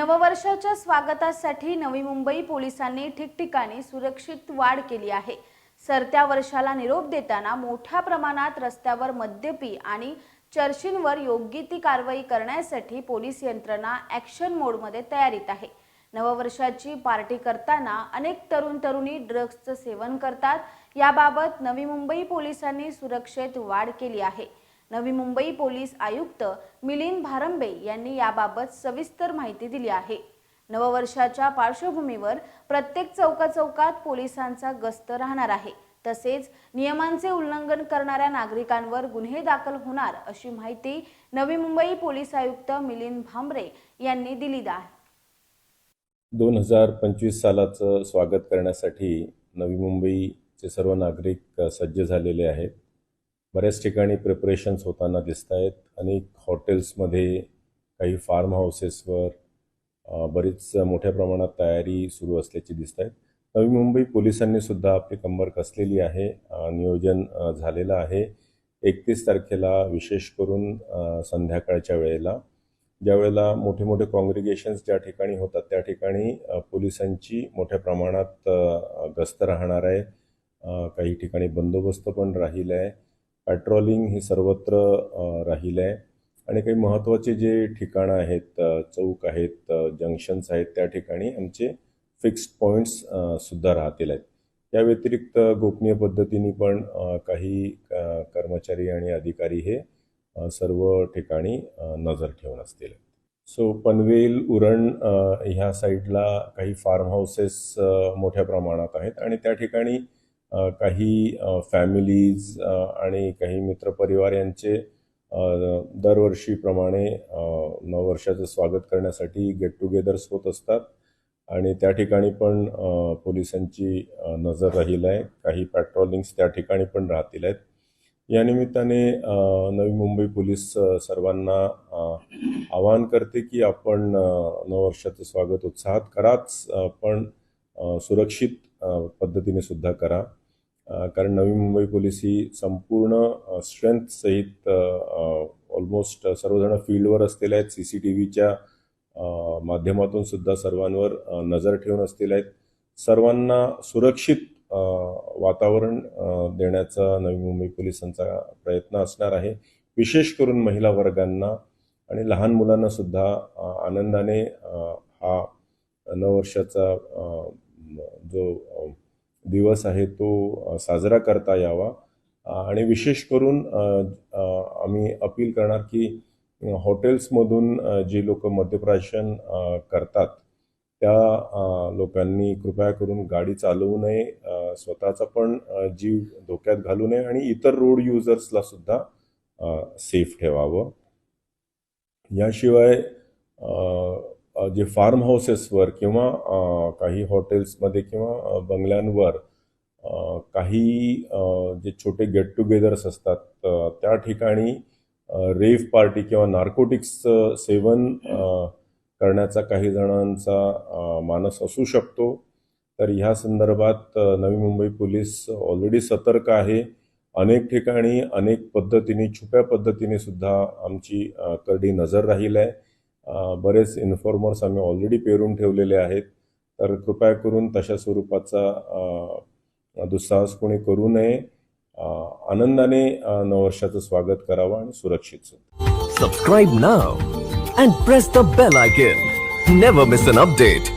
नववर्षाच्या स्वागतासाठी नवी मुंबई पोलिसांनी ठिकठिकाणी सुरक्षित वाढ केली आहे. सरत्या वर्षाला निरोप देताना मोठ्या प्रमाणात रस्त्यावर मद्यपी आणि चर्चींवर योग्य ती कारवाई करण्यासाठी पोलीस यंत्रणा ॲक्शन मोडमध्ये तयारीत आहे. नववर्षाची पार्टी करताना अनेक तरुण तरुणी ड्रग्जचं सेवन करतात. याबाबत नवी मुंबई पोलिसांनी सुरक्षेत वाढ केली आहे. नवी मुंबई पोलीस आयुक्त मिलिंद भारंबे यांनी याबाबत सविस्तर माहिती दिली आहे. नववर्षाच्या पार्श्वभूमीवर प्रत्येक चौकाचौकात पोलिसांचा गस्त राहणार आहे. तसेच नियमांचे उल्लंघन करणाऱ्या नागरिकांवर गुन्हे दाखल होणार अशी माहिती नवी मुंबई पोलीस आयुक्त मिलिंद भांबरे यांनी दिली आहे. दोन हजार पंचवीस सालाचं स्वागत करण्यासाठी नवी मुंबईचे सर्व नागरिक सज्ज झालेले आहेत. बऱ्याच ठिकाणी प्रिपरेशन्स होताना दिसत आहेत अनेक हॉटेल्समध्ये काही फार्म हाऊसेसवर बरीच मोठ्या प्रमाणात तयारी सुरू असल्याची दिसत आहेत नवी मुंबई पोलिसांनी सुद्धा आपली कंबर कसलेली आहे नियोजन झालेलं आहे. एकतीस तारखेला विशेष करून संध्याकाळच्या वेळेला ज्यावेळेला मोठे मोठे कॉन्ग्रिगेशन्स ज्या ठिकाणी होतात त्या ठिकाणी पोलिसांची मोठ्या प्रमाणात गस्त राहणार आहे. काही ठिकाणी बंदोबस्त पण राहील आहे पॅट्रोलिंग ही सर्वत्र राहिलं आहे आणि काही महत्त्वाचे जे ठिकाणं आहेत चौक आहेत जंक्शन्स आहेत त्या ठिकाणी आमचे फिक्स्ड पॉईंट्स सुद्धा राहतील आहेत. या व्यतिरिक्त गोपनीय पद्धतीने पण काही कर्मचारी आणि अधिकारी हे सर्व ठिकाणी नजर ठेवून असतील. सो पनवेल उरण ह्या साईडला काही फार्म हाऊसेस मोठ्या प्रमाणात आहेत. आणि त्या ठिकाणी काही फॅमिलीज आणि काही मित्रपरिवार यांचे दरवर्षीप्रमाणे नववर्षाचं स्वागत करण्यासाठी गेट टुगेदर्स होत असतात. आणि त्या ठिकाणी पण पोलिसांची नजर राहील आहे. काही पॅट्रोलिंग्स त्या ठिकाणी पण राहतील आहेत. या निमित्ताने नवी मुंबई पोलीस सर्वांना आवाहन करते की आपण नववर्षाचं स्वागत उत्साहात कराच पण सुरक्षित पद्धतीने सुद्धा करा. कारण नवी मुंबई पोलीस ही संपूर्ण स्ट्रेंथसहित ऑलमोस्ट सर्वजण फील्डवर असलेले आहेत. सी सी टी व्हीच्या माध्यमातून सुद्धा सर्वांवर नजर ठेवून असलेले आहेत. सर्वांना सुरक्षित वातावरण देण्याचा नवी मुंबई पोलिसांचा प्रयत्न असणार आहे. विशेष करून महिला वर्गांना आणि लहान मुलांना सुद्धा आनंदाने हा नववर्षाचा जो दिवस आहे तो साजरा करता यावा. आणि विशेष करून आम्ही अपील करणार की हॉटेल्समधून जे जी लोक मद्यप्राशन करतात त्या लोकांनी कृपया करून गाडी चालवू नये स्वतःचा पण जीव धोक्यात घालू नये आणि इतर रोड युजर्सला सुद्धा सेफ ठेवावं. याशिवाय जे फार्म हाऊसेसवर किंवा काही हॉटेल्समध्ये किंवा बंगल्यांवर काही जे छोटे गेट टुगेदर्स असतात त्या ठिकाणी रेफ पार्टी किंवा नार्कोटिक्सचं सेवन करण्याचा काही जणांचा मानस असू शकतो. तर ह्या संदर्भात नवी मुंबई पोलीस ऑलरेडी सतर्क आहे. अनेक ठिकाणी अनेक पद्धतीने छुप्या पद्धतीने सुद्धा आमची करडी नजर राहील आहे बरेच इन्फॉर्मर्स आम्ही ऑलरेडी पेरून ठेवलेले आहेत. तर कृपया करून तशा स्वरूपाचा दुस्साहस कोणी करू नये. आनंदाने नववर्षाचं स्वागत करावं आणि सुरक्षित subscribe now and press the bell icon never miss an update.